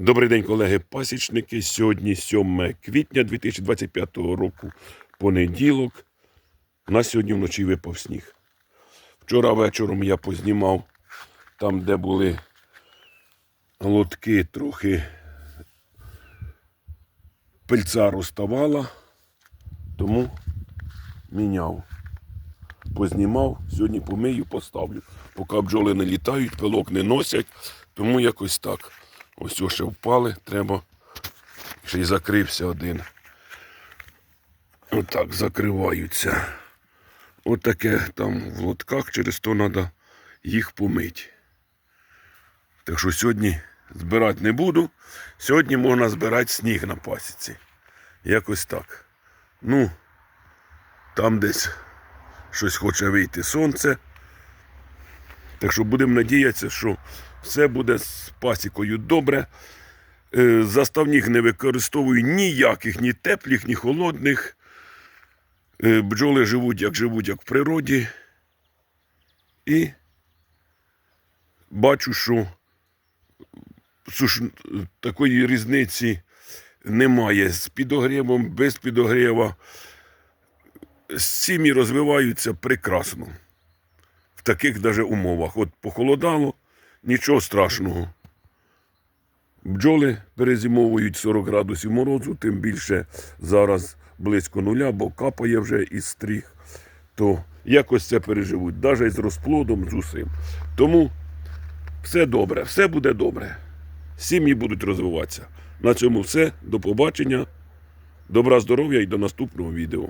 Добрий день, колеги-пасічники. Сьогодні 7 квітня 2025 року, понеділок. У нас сьогодні вночі випав сніг. Вчора вечором я познімав там, де були лотки, трохи пильця розставала, тому міняв. Познімав, сьогодні помию, поставлю. Поки бджоли не літають, пилок не носять, тому якось так. Ось ще впали, треба. Ще й закрився один. Отак закриваються. Отаке там в лотках, через то треба їх помити. Так що сьогодні збирати не буду. Сьогодні можна збирати сніг на пасіці. Якось так. Ну, там десь щось хоче вийти сонце. Так що будемо надіятися, що все буде з пасікою добре. Е, Заставних не використовую ніяких, ні теплих, ні холодних. Е, Бджоли живуть, як живуть, як в природі. І бачу, що суш- такої різниці немає з підогрівом, без підогріва. Сім'ї розвиваються прекрасно в таких даже умовах. От похолодало, нічого страшного. Бджоли перезимовують 40 градусів морозу, тим більше зараз близько нуля, бо капає вже із стріх. То якось це переживуть, навіть з розплодом, з усім. Тому все добре, все буде добре. Сім'ї будуть розвиватися. На цьому все. До побачення. Добра здоров'я і до наступного відео.